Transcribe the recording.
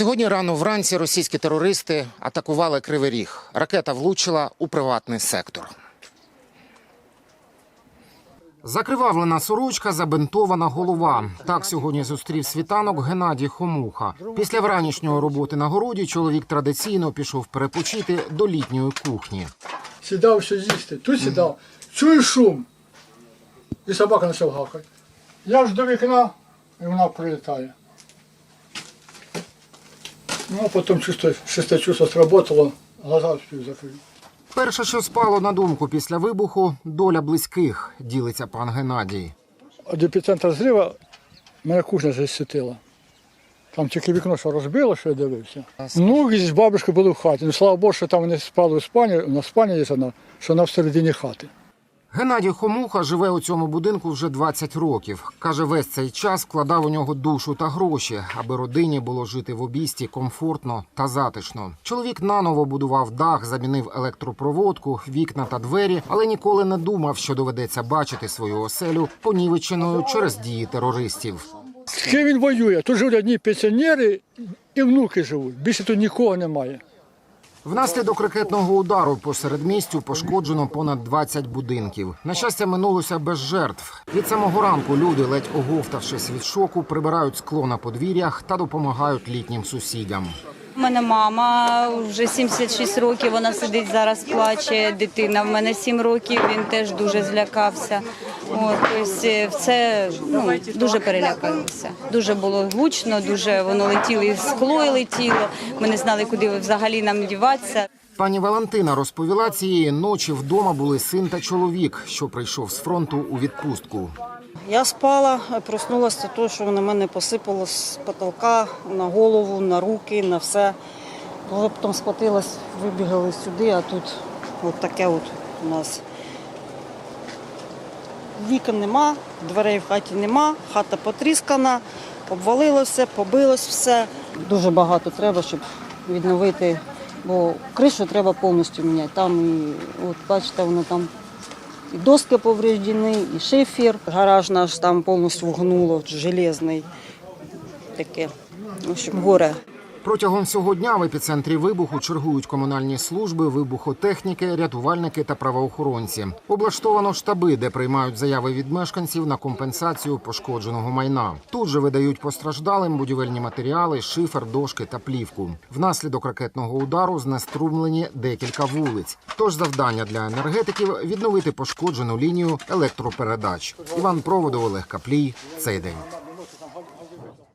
Сьогодні рано вранці російські терористи атакували Кривий Ріг. Ракета влучила у приватний сектор. Закривавлена сорочка, забинтована голова. Так сьогодні зустрів світанок Геннадій Хомуха. Після вранішньої роботи на городі чоловік традиційно пішов перепочити до літньої кухні. сідав що їсти, тут сідав, чую шум. І собака почав гавкати. Я ж до вікна, і вона прилітає. Ну, потім чувство, шесте чувство сработало, глаза спів закрив. Перше, що спало на думку після вибуху, доля близьких, ділиться пан Геннадій. Від епіцентра зрива мене кухня засвітила. Там тільки вікно, що розбило, що я дивився. Ну, і з бабушкою були в хаті. Ну, слава Богу, що там вони спали у спальні, у нас спальня є одна, що вона всередині хати. Геннадій Хомуха живе у цьому будинку вже 20 років. Каже, весь цей час вкладав у нього душу та гроші, аби родині було жити в обійсті комфортно та затишно. Чоловік наново будував дах, замінив електропроводку, вікна та двері, але ніколи не думав, що доведеться бачити свою оселю понівеченою через дії терористів. З ким він воює? Тут живуть одні пенсіонери і внуки живуть. Більше тут нікого немає. Внаслідок ракетного удару посеред містю пошкоджено понад 20 будинків. На щастя, минулося без жертв. Від самого ранку люди, ледь оговтавшись від шоку, прибирають скло на подвір'ях та допомагають літнім сусідям. У мене мама вже 76 років, вона сидить зараз, плаче. Дитина в мене 7 років, він теж дуже злякався. От, тобто все ну, дуже перелякалися. Дуже було гучно, дуже воно летіло і скло і летіло. Ми не знали, куди взагалі нам діватися. Пані Валентина розповіла, цієї ночі вдома були син та чоловік, що прийшов з фронту у відпустку. Я спала, проснулася того, що на мене посипало з потолка на голову, на руки, на все. Потім схватилась, вибігали сюди, а тут от таке от у нас. Вікон нема, дверей в хаті нема, хата потріскана, обвалилося, побилось все. Дуже багато треба, щоб відновити, бо кришу треба повністю міняти. Там і от бачите, воно там і доски повреждені, і шифер. Гараж наш там повністю вгнуло, железний. Таке. В общем, горе. Протягом всього дня в епіцентрі вибуху чергують комунальні служби, вибухотехніки, рятувальники та правоохоронці. Облаштовано штаби, де приймають заяви від мешканців на компенсацію пошкодженого майна. Тут же видають постраждалим будівельні матеріали, шифер, дошки та плівку. Внаслідок ракетного удару знеструмлені декілька вулиць. Тож завдання для енергетиків відновити пошкоджену лінію електропередач. Іван Проводов, Олег Каплій. Цей день.